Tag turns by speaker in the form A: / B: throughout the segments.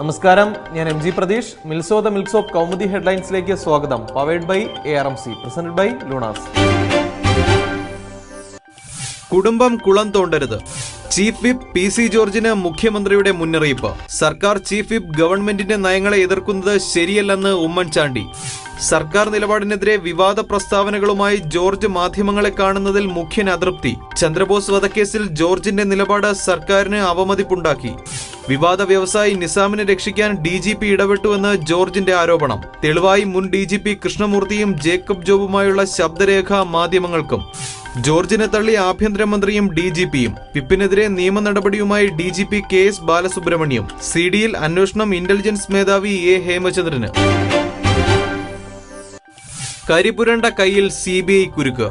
A: നമസ്കാരം. ഞാൻ M G Pratheesh. മിൽസോ ദ മിൽക്സ് ഓഫ് കൗമുദി ഹെഡ്ലൈൻസിലേക്ക് സ്വാഗതം. Powered by A R M C presented by Lunars.
B: കുടുംബം കുളം തോണ്ടരുത്. ചീഫ് വിപ്പ് പി സി ജോർജിന് മുഖ്യമന്ത്രിയുടെ മുന്നറിയിപ്പ്. സർക്കാർ ചീഫ് വിപ്പ് ഗവൺമെന്റിന്റെ നയങ്ങളെ എതിർക്കുന്നത് ശരിയല്ലെന്ന് ഉമ്മൻചാണ്ടി. സർക്കാർ നിലപാടിനെതിരെ വിവാദ പ്രസ്താവനകളുമായി ജോർജ് മാധ്യമങ്ങളെ കാണുന്നതിൽ മുഖ്യൻ അതൃപ്തി. ചന്ദ്രബോസ് വധക്കേസിൽ ജോർജിന്റെ നിലപാട് സർക്കാരിന് അവമതിപ്പുണ്ടാക്കി. വിവാദ വ്യവസായി നിസാമിനെ രക്ഷിക്കാൻ ഡി ജി പി ഇടപെട്ടുവെന്ന് ജോർജിന്റെ ആരോപണം. തെളിവായി മുൻ ഡി ജി പി കൃഷ്ണമൂർത്തിയും ജേക്കബ് ജോബുമായുള്ള ശബ്ദരേഖ മാധ്യമങ്ങൾക്കും. ജോർജിനെ തള്ളി ആഭ്യന്തരമന്ത്രിയും ഡി ജി പിയും. വിപ്പിനെതിരെ നിയമ നടപടിയുമായി D G P K S Balasubramaniam. C ഡിയിൽ അന്വേഷണം ഇന്റലിജൻസ് മേധാവി എ ഹേമചന്ദ്രന്. കരിപുരണ്ട കയ്യിൽ സി ബി ഐ കുരുക്ക്.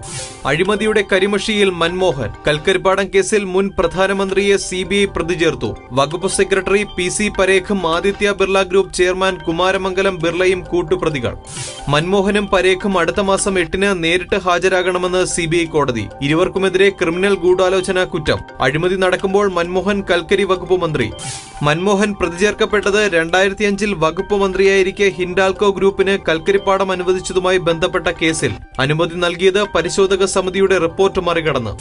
B: അഴിമതിയുടെ കരിമഷിയിൽ മൻമോഹൻ. കൽക്കരിപ്പാടം കേസിൽ മുൻ പ്രധാനമന്ത്രിയെ സി ബി ഐ പ്രതി ചേർത്തു. വകുപ്പ് സെക്രട്ടറി പി സി പരേഖും ആദിത്യ ബിർള ഗ്രൂപ്പ് ചെയർമാൻ കുമാരമംഗലം ബിർളയും കൂട്ടുപ്രതികൾ. മൻമോഹനും പരേഖും അടുത്ത മാസം എട്ടിന് നേരിട്ട് ഹാജരാകണമെന്ന് സി ബി ഐ കോടതി. ഇരുവർക്കുമെതിരെ ക്രിമിനൽ ഗൂഢാലോചന കുറ്റം. അഴിമതി നടക്കുമ്പോൾ മൻമോഹൻ കൽക്കരി വകുപ്പ് മന്ത്രി. മൻമോഹൻ പ്രതിചേർക്കപ്പെട്ടത് ചേർക്കപ്പെട്ടത് രണ്ടായിരത്തി അഞ്ചിൽ വകുപ്പ് മന്ത്രിയായിരിക്കെ ഹിൻഡാൽകോ ഗ്രൂപ്പിന് കൽക്കരിപ്പാടം അനുവദിച്ചതുമായി ബന്ധപ്പെട്ട കേസിൽ അനുമതി നൽകിയത് പരിശോധക സമിതിയുടെ റിപ്പോർട്ട് മറികടന്ന്.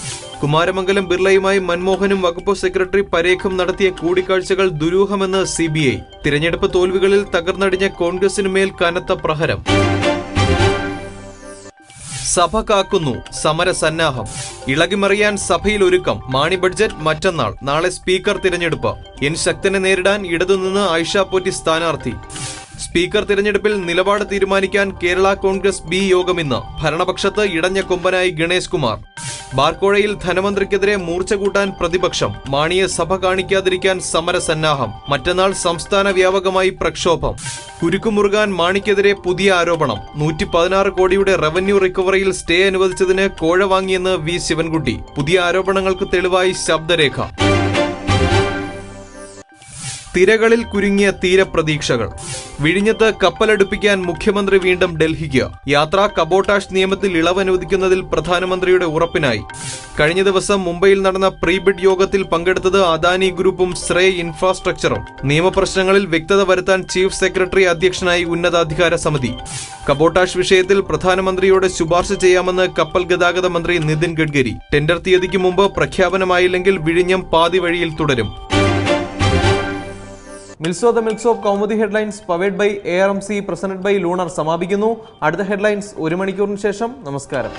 B: കുമാരമംഗലം ബിർളയുമായി മൻമോഹനും വകുപ്പ് സെക്രട്ടറി പരേഖും നടത്തിയ കൂടിക്കാഴ്ചകൾ ദുരൂഹമെന്ന് സി ബി ഐ തിരഞ്ഞെടുപ്പ് തോൽവികളിൽ തകർന്നടിഞ്ഞ കോൺഗ്രസിനു മേൽ കനത്ത പ്രഹരം. സഭ കാക്കുന്നു സമരസന്നാഹം ഇളകിമറിയാൻ സഭയിൽ ഒരുക്കം. മാണി ബഡ്ജറ്റ് മറ്റന്നാൾ. നാളെ സ്പീക്കർ തിരഞ്ഞെടുപ്പ്. എൻ ശക്തനെ നേരിടാൻ ഇടതുനിന്ന് ഐഷ പോറ്റി സ്ഥാനാർത്ഥി. സ്പീക്കർ തിരഞ്ഞെടുപ്പിൽ നിലപാട് തീരുമാനിക്കാൻ കേരള കോൺഗ്രസ് ബി യോഗം ഇന്ന്. ഭരണപക്ഷത്ത് ഇടഞ്ഞ കൊമ്പനായി ഗണേഷ് കുമാർ. ബാർക്കോഴയിൽ ധനമന്ത്രിക്കെതിരെ മൂർച്ച കൂട്ടാൻ പ്രതിപക്ഷം. മാണിയെ സഭ കാണിക്കാതിരിക്കാൻ സമരസന്നാഹം. മറ്റന്നാൾ സംസ്ഥാന വ്യാപകമായി പ്രക്ഷോഭം. കുരുക്കുമുറുകാൻ മാണിക്കെതിരെ പുതിയ ആരോപണം. നൂറ്റി പതിനാറ് കോടിയുടെ റവന്യൂ റിക്കവറിയിൽ സ്റ്റേ അനുവദിച്ചതിന് കോഴ വാങ്ങിയെന്ന് വി. ശിവൻകുട്ടി. പുതിയ ആരോപണങ്ങൾക്ക് തെളിവായി ശബ്ദരേഖ. തിരകളിൽ കുരുങ്ങിയ തീരപ്രതീക്ഷകൾ. വിഴിഞ്ഞത്ത് കപ്പലടുപ്പിക്കാൻ മുഖ്യമന്ത്രി വീണ്ടും ഡൽഹിക്ക്. യാത്രാ കബോട്ടാഷ് നിയമത്തിൽ ഇളവ് അനുവദിക്കുന്നതിൽ പ്രധാനമന്ത്രിയുടെ ഉറപ്പിനായി. കഴിഞ്ഞ ദിവസം മുംബൈയിൽ നടന്ന പ്രീബിഡ് യോഗത്തിൽ പങ്കെടുത്തത് അദാനി ഗ്രൂപ്പും ശ്രേ ഇൻഫ്രാസ്ട്രക്ചറും. നിയമപ്രശ്നങ്ങളിൽ വ്യക്തത വരുത്താൻ ചീഫ് സെക്രട്ടറി അധ്യക്ഷനായി ഉന്നതാധികാര സമിതി. കബോട്ടാഷ് വിഷയത്തിൽ പ്രധാനമന്ത്രിയോട് ശുപാർശ ചെയ്യാമെന്ന് കപ്പൽ ഗതാഗത മന്ത്രി നിതിൻ ഗഡ്കരി. ടെൻഡർ തീയതിക്ക് മുമ്പ് പ്രഖ്യാപനമായില്ലെങ്കിൽ വിഴിഞ്ഞം പാതി വഴിയിൽ തുടരും.
A: മിൽസോ the milks of Kaumudi headlines powered by A R M C presented by Lunar സമാപിക്കുന്നു. അടുത്ത ഹെഡ്ലൈൻസ് ഒരു മണിക്കൂറിന് ശേഷം. നമസ്കാരം.